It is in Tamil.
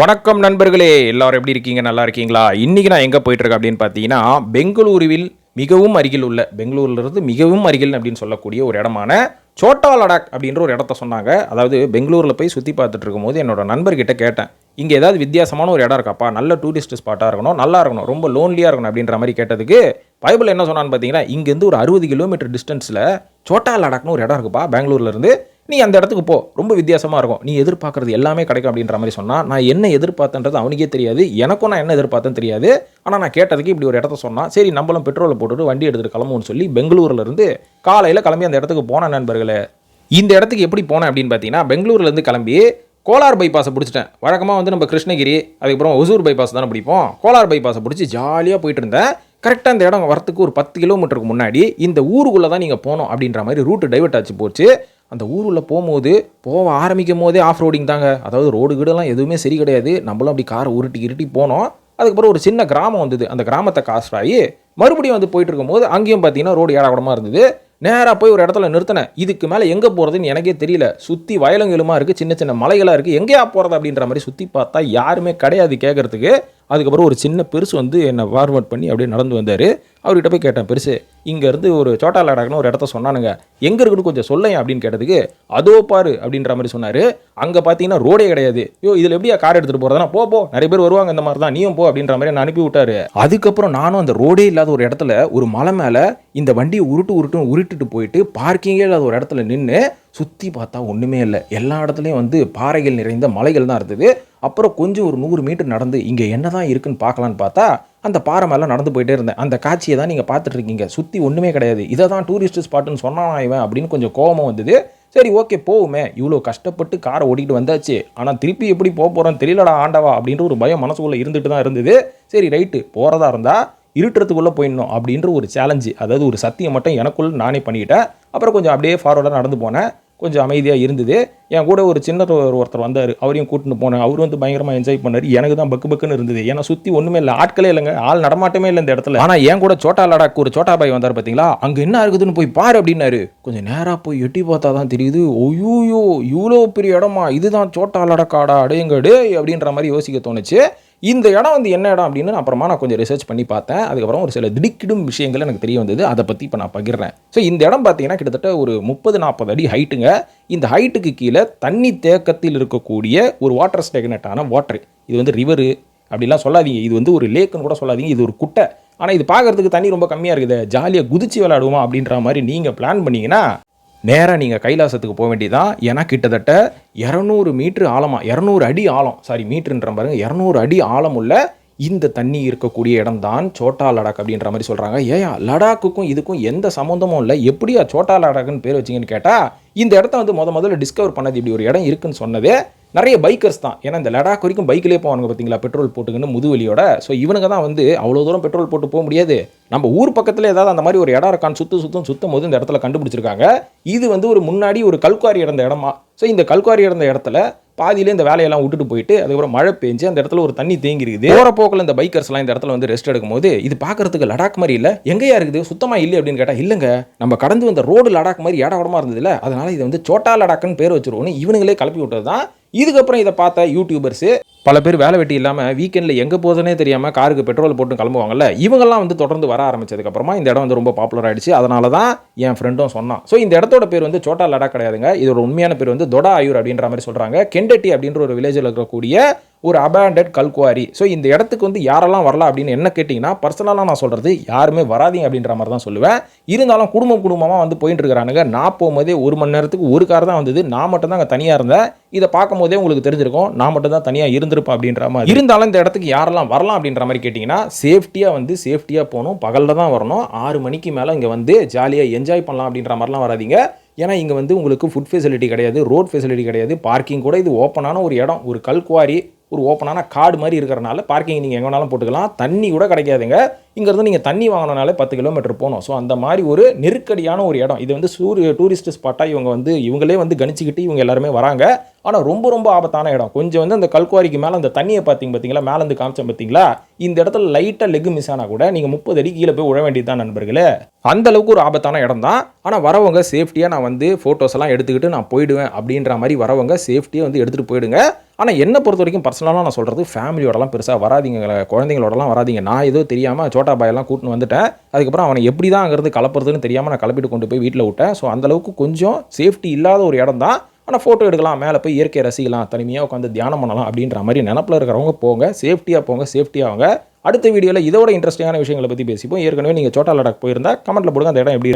வணக்கம் நண்பர்களே எல்லாரும் எப்படி இருக்கீங்க? நல்லா இருக்கீங்களா? இன்றைக்கி நான் எங்கே போயிட்டுருக்கேன் அப்படின்னு பார்த்தீங்கன்னா பெங்களூருவில் மிகவும் அருகில் உள்ள பெங்களூர்லேருந்து மிகவும் அருகில் அப்படின்னு சொல்லக்கூடிய ஒரு இடமான சோட்டா லடாக் அப்படின்ற ஒரு இடத்த சொன்னாங்க. அதாவது பெங்களூரில் போய் சுற்றி பார்த்துட்டு இருக்கும்போது என்னோட நண்பர்கிட்ட கேட்டேன் இங்கே ஏதாவது வித்தியாசமான ஒரு இடம் இருக்காப்பா? நல்ல டூரிஸ்ட் ஸ்பாட்டாக இருக்கணும் நல்லா இருக்கணும் ரொம்ப லோன்லியாக இருக்கணும் அப்படின்ற மாதிரி கேட்டதுக்கு பைபிள் என்ன சொன்னான்னு பார்த்தீங்கன்னா இங்கேருந்து ஒரு அறுபது கிலோமீட்டர் டிஸ்டன்ஸில் சோட்டா லடாக்னு ஒரு இடம் இருக்குப்பா பெங்களூர்லேருந்து நீ அந்த இடத்துக்கு போ. ரொம்ப வித்தியாசமாக இருக்கும். நீ எதிர்பார்க்குறது எல்லாமே கிடைக்கும் அப்படின்ற மாதிரி சொன்னால் நான் என்ன எதிர்பார்த்தன்றது அவனுக்கே தெரியாது. எனக்கும் நான் என்ன எதிர்பார்த்தேன்னு தெரியாது. ஆனால் நான் கேட்டதுக்கு இப்படி ஒரு இடத்த சொன்னால் சரி நம்மளும் பெட்ரோலை போட்டுட்டு வண்டி எடுத்துகிட்டு கிளம்புன்னு சொல்லி பெங்களூர்லேருந்து காலையில் கிளம்பி அந்த இடத்துக்கு போன நண்பர்களே. இந்த இடத்துக்கு எப்படி போனேன் அப்படின்னு பார்த்தீங்கன்னா பெங்களூர்லேருந்து கிளம்பி கோலார் பைபாஸை பிடிச்சிட்டேன். வழக்கமாக வந்து நம்ம கிருஷ்ணகிரி அதுக்கப்புறம் ஒசூர் பைபாஸ் தானே பிடிப்போம். கோலார் பைபாஸை பிடிச்சி ஜாலியாக போயிட்டு இருந்தேன். கரெக்டாக இந்த இடம் வரத்துக்கு ஒரு பத்து கிலோமீட்டருக்கு முன்னாடி இந்த ஊருக்குள்ளே தான் நீங்கள் போகணும் அப்படின்ற மாதிரி ரூட்டு டைவர்ட் ஆச்சு போச்சு. அந்த ஊருக்குள்ளே போகும்போது போக ஆரம்பிக்கும் போதே ஆஃப் ரோடிங் தாங்க. அதாவது ரோடு கீடெல்லாம் எதுவுமே சரி கிடையாது. நம்மளும் அப்படி காரை உருட்டி இருட்டி போனோம். அதுக்கப்புறம் ஒரு சின்ன கிராமம் வந்தது. அந்த கிராமத்தை காஸ்ட் ஆகி மறுபடியும் வந்து போயிட்டு இருக்கும்போது அங்கேயும் பார்த்தீங்கன்னா ரோடு ஏடாகூடமாக இருந்தது. நேராக போய் ஒரு இடத்துல நிறுத்தினேன். இதுக்கு மேலே எங்கே போகிறதுன்னு எனக்கே தெரியல. சுற்றி வயலங்களுமா இருக்குது சின்ன சின்ன மலைகளாக இருக்குது எங்கேயா போகிறது அப்படின்ற மாதிரி சுற்றி பார்த்தா யாருமே கிடையாது கேட்குறதுக்கு அதுக்கப்புறம் ஒரு சின்ன பெருசு வந்து என்னை ஃபார்வர்ட் பண்ணி அப்படியே நடந்து வந்தார். அவர்கிட்ட போய் கேட்டேன் பெருசு இங்கேருந்து ஒரு சோட்டா லடாக்னு ஒரு இடத்த சொன்னானுங்க. எங்கே இருக்குன்னு கொஞ்சம் சொல்லேன் அப்படின்னு கேட்டதுக்கு அதோ பாரு அப்படின்ற மாதிரி சொன்னார். அங்கே பார்த்தீங்கன்னா ரோடே கிடையாது. யோ இதில் எப்படியா கார் எடுத்துகிட்டு போகிறதுனா போ போ நிறைய பேர் வருவாங்க இந்த மாதிரி தான் நீயும் போ அப்படின்ற மாதிரி நான் அனுப்பி விட்டாரு. அதுக்கப்புறம் நானும் அந்த ரோடே இல்லாத ஒரு இடத்துல ஒரு மலை மேலே இந்த வண்டியை உருட்டு உருட்டும் உருட்டுட்டு போயிட்டு பார்க்கிங்கே இல்லாத ஒரு இடத்துல நின்று சுற்றி பார்த்தா ஒன்றுமே இல்லை. எல்லா இடத்துலையும் வந்து பாறைகள் நிறைந்த மலைகள் தான் இருந்தது அப்புறம் கொஞ்சம் ஒரு நூறு மீட்டர் நடந்து இங்கே என்ன தான் இருக்குன்னு பார்க்கலான்னு பார்த்தா அந்த பாறை மேலே நடந்து போயிட்டே இருந்தேன். அந்த காட்சியை தான் நீங்கள் பார்த்துட்டு இருக்கீங்க சுற்றி ஒன்றுமே கிடையாது. இதை தான் டூரிஸ்ட் ஸ்பாட்டுன்னு சொன்னான் இவன் அப்படின்னு கொஞ்சம் கோபம் வந்தது. சரி ஓகே போவுமே. இவ்வளோ கஷ்டப்பட்டு காரை ஓட்டிகிட்டு வந்தாச்சு. ஆனால் திருப்பி எப்படி போக போகிறோன்னு தெரியலடா ஆண்டவா அப்படின்ற ஒரு பயம் மனசுக்குள்ளே இருந்துட்டு தான் இருந்தது. சரி ரைட்டு போகிறதா இருந்தால் இருட்டுறதுக்குள்ளே போயிடணும் அப்படின்ற ஒரு சேலஞ்சு அதாவது ஒரு சத்தியம் மட்டும் எனக்குள்ள நானே பண்ணிக்கிட்டேன். அப்புறம் கொஞ்சம் அப்படியே ஃபார்வர்டாக நடந்து போனேன். கொஞ்சம் அமைதியாக இருந்தது. என் கூட ஒரு சின்ன ஒரு ஒருத்தர் வந்தார். அவரையும் கூட்டின்னு போனேன் அவர் வந்து பயங்கரமாக என்ஜாய் பண்ணார். எனக்கு தான் பக்கு பக்குன்னு இருந்தது. ஏன்னா சுற்றி ஒன்றுமே இல்லை. ஆட்களே இல்லைங்க. ஆள் நடமாட்டமே இல்லை இந்த இடத்துல. ஆனால் என் கூட சோட்டா லடாக் ஒரு சோட்டா பாய் வந்தார் பார்த்தீங்களா அங்கே என்ன இருக்குதுன்னு போய் பாரு அப்படின்னாரு. கொஞ்சம் நேராக போய் எட்டி பார்த்தா தான் தெரியுது. ஒய்யூயோ இவ்வளோ பெரிய இடமா? இதுதான் சோட்டா லடாக்காடா அடேங்கடு அப்படின்ற மாதிரி யோசிக்க தோணுச்சு. இந்த இடம் வந்து என்ன இடம் அப்படின்னு நான் அப்புறமா நான் கொஞ்சம் ரிசர்ச் பண்ணி பார்த்தேன். அதுக்கப்புறம் ஒரு சில திடுக்கிடும் விஷயங்கள் எனக்கு தெரிய வந்தது. அதை பற்றி இப்போ நான் பகிர்றேன். ஸோ இந்த இடம் பார்த்தீங்கன்னா கிட்டத்தட்ட ஒரு முப்பது நாற்பது அடி ஹைட்டுங்க இந்த ஹைட்டுக்கு கீழே தண்ணி தேக்கத்தில் இருக்கக்கூடிய ஒரு வாட்டர் ஸ்டேக்னட்டான வாட்டர் இது வந்து ரிவரு அப்படிலாம் சொல்லாதீங்க. இது வந்து ஒரு லேக்குன்னு கூட சொல்லாதீங்க. இது ஒரு குட்டை. ஆனால் இது பார்க்கறதுக்கு தண்ணி ரொம்ப கம்மியாக இருக்குது. ஜாலியாக குதிச்சு விளையாடுவோம் அப்படின்ற மாதிரி நீங்கள் பிளான் பண்ணீங்கன்னா நேராக நீங்கள் கைலாசத்துக்கு போக வேண்டியதான் ஏன்னா கிட்டத்தட்ட இரநூறு மீட்ரு ஆழமாக இரநூறு அடி ஆழம் சாரி மீட்ருன்ற பாருங்க இரநூறு அடி ஆழம் உள்ள இந்த தண்ணி இருக்கக்கூடிய இடம் தான் சோட்டா லடாக் அப்படின்ற மாதிரி சொல்கிறாங்க ஏயா லடாக்குக்கும் இதுக்கும் எந்த சம்மந்தமும் இல்லை. எப்படியா சோட்டா லடாக்குன்னு பேர் வச்சிங்கன்னு கேட்டால் இந்த இடத்த வந்து முத முதல்ல டிஸ்கவர் பண்ணது இப்படி ஒரு இடம் இருக்குன்னு சொன்னதே நிறைய பைக்கர்ஸ் தான். ஏன்னா இந்த லடாக் வரைக்கும் பைக்கிலே போவானுங்க பார்த்தீங்களா? பெட்ரோல் போட்டுக்கின்னு முதுவலியோட. ஸோ இவனுங்க தான் வந்து அவ்வளோ தூரம் பெட்ரோல் போட்டு போக முடியாது. நம்ம ஊர் பக்கத்தில் ஏதாவது அந்த மாதிரி ஒரு இடம் இருக்கான்னு சுத்து சுத்தம் சுத்தம் போது இந்த இடத்துல கண்டுபிடிச்சிருக்காங்க. இது வந்து ஒரு முன்னாடி ஒரு கல்குவாரி இடந்த இடமா? ஸோ இந்த கல்குவாரி இடந்த இடத்துல பாதியிலே இந்த வேலையெல்லாம் விட்டுட்டு போயிட்டு அதுக்கப்புறம் மழை பெஞ்சு அந்த இடத்துல ஒரு தண்ணி தேங்கி இருக்குது போகிற போக்கில் இந்த பைக்கர்ஸ்லாம் இந்த இடத்துல வந்து ரெஸ்ட் எடுக்கும்போது இது பார்க்கறதுக்கு லடாக் மாதிரி இல்லை. எங்கேயா இருக்குது? சுத்தமாக இல்லை அப்படின்னு கேட்டால் இல்லைங்க. நம்ம கடந்து வந்த ரோடு லடாக் மாதிரி ஏடா கூடமா இருந்ததுல அதனால் இது வந்து சோட்டா லடாக்னு பேர் வச்சுருவோன்னு இவனுங்களே கிளப்பி விட்டது தான் இதுக்கப்புறம் இதை பார்த்த யூடியூபர்ஸு பல பேர் வேலை வெட்டி இல்லாமல் வீக்கெண்டில் எங்கே போகுதுன்னே தெரியாமல் காருக்கு பெட்ரோல் போட்டு கிளம்புவாங்கல்ல இவங்கெல்லாம் வந்து தொடர்ந்து வர ஆரம்பிச்சதுக்கப்புறமா இந்த இடம் வந்து ரொம்ப பாப்புலர் ஆகிடுச்சு அதனால தான் என் ஃப்ரெண்டும் சொன்னான். ஸோ இந்த இடத்தோட பேர் வந்து சோட்டா லடாக் கிடையாதுங்க. இதோட உண்மையான பேர் வந்து தொடா ஆயூர் அப்படின்ற மாதிரி சொல்கிறாங்க கெண்டட்டி அப்படின்ற ஒரு வில்லேஜில் இருக்கக்கூடிய ஒரு அபேண்டட் கல்குவாரி ஸோ இந்த இடத்துக்கு வந்து யாரெல்லாம் வரலாம் அப்படின்னு என்ன கேட்டிங்கன்னா பர்சனலாக நான் சொல்கிறது யாருமே வராதீங்க அப்படின்ற மாதிரி தான் சொல்லுவேன். இருந்தாலும் குடும்பம் குடும்பமாக வந்து போயிட்டு இருக்கிறானுங்க. நான் போகும்போதே ஒரு மணி நேரத்துக்கு ஒரு கார் தான் வந்தது. நான் மட்டும் தான் அங்கே தனியாக இருந்தேன். இதை பார்க்கும் போதே உங்களுக்கு தெரிஞ்சிருக்கும். நான் மட்டும் தான் தனியாக இருந்திருப்பேன் அப்படின்ற மாதிரி. இருந்தாலும் இந்த இடத்துக்கு யாரெல்லாம் வரலாம் அப்படின்ற மாதிரி கேட்டிங்கன்னா சேஃப்டியாக வந்து சேஃப்டியாக போகணும். பகலில் தான் வரணும். ஆறு மணிக்கு மேலே இங்கே வந்து ஜாலியாக என்ஜாய் பண்ணலாம் அப்படின்ற மாதிரிலாம் வராதீங்க. ஏன்னா இங்கே வந்து உங்களுக்கு ஃபுட் ஃபெசிலிட்டி கிடையாது ரோட் ஃபெசிலிட்டி கிடையாது. பார்க்கிங் கூட இது ஓப்பனான ஒரு இடம். ஒரு கல்குவாரி ஒரு ஓப்பனான காடு மாதிரி இருக்கிறனால பார்க்கிங் நீங்கள் எங்கே வேணாலும் போட்டுக்கலாம். தண்ணி கூட கிடைக்காதுங்க. இங்கேருந்து நீங்கள் தண்ணி வாங்கினாலே பத்து கிலோமீட்டர் போகணும். ஸோ அந்த மாதிரி ஒரு நெருக்கடியான ஒரு இடம். இது வந்து சூரிய டூரிஸ்ட் ஸ்பாட்டாக இவங்க வந்து இவங்களே வந்து கணிச்சிக்கிட்டு இவங்க எல்லாருமே வராங்க. ஆனால் ரொம்ப ரொம்ப ஆபத்தான இடம். கொஞ்சம் வந்து அந்த கல்குவாரிக்கு மேலே அந்த தண்ணியை பார்த்தீங்க பார்த்தீங்களா? மேலேருந்து காமிச்சேன் பார்த்தீங்களா? இந்த இடத்துல லைட்டாக லெக் மிஸ் ஆனால் கூட நீங்கள் முப்பது அடி கீழே போய் விழ வேண்டியது தான் நண்பர்களே. அந்த அளவுக்கு ஒரு ஆபத்தான இடம் தான். ஆனால் வரவங்க சேஃப்டியாக நான் வந்து ஃபோட்டோஸ் எல்லாம் எடுத்துக்கிட்டு நான் போயிடுவேன் அப்படின்ற மாதிரி வரவங்க சேஃப்டியாக வந்து எடுத்துகிட்டு போயிடுங்க. ஆனால் என்னை பொறுத்த வரைக்கும் பர்சனலாக நான் சொல்கிறது ஃபேமிலியோடலாம் பெருசாக வராதிங்க குழந்தைங்களோடலாம் வராதீங்க. நான் ஏதோ தெரியாமல் சோட்டா டாட்டா பாயெல்லாம் கூட்டின்னு வந்துட்டேன். அதுக்கப்புறம் அவனை எப்படி தான் அங்கேருந்து கலப்புறதுன்னு தெரியாமல் நான் கலப்பிட்டு கொண்டு போய் வீட்டில் விட்டேன். ஸோ அந்தளவுக்கு கொஞ்சம் சேஃப்டி இல்லாத ஒரு இடம் தான். ஆனால் ஃபோட்டோ எடுக்கலாம் மேலே போய் இயற்கை ரசிக்கலாம் தனிமையாக உட்காந்து தியானம் பண்ணலாம் அப்படின்ற மாதிரி நினப்பில் இருக்கிறவங்க போங்க. சேஃப்டியாக போங்க சேஃப்டியாகவங்க அடுத்த வீடியோவில் இதோட இன்ட்ரெஸ்டிங்கான விஷயங்களை பற்றி பேசிப்போம். ஏற்கனவே நீங்கள் சோட்டா லடாக் போயிருந்தா கமெண்ட்டில் போடுங்க அந்த இடம் எப்படி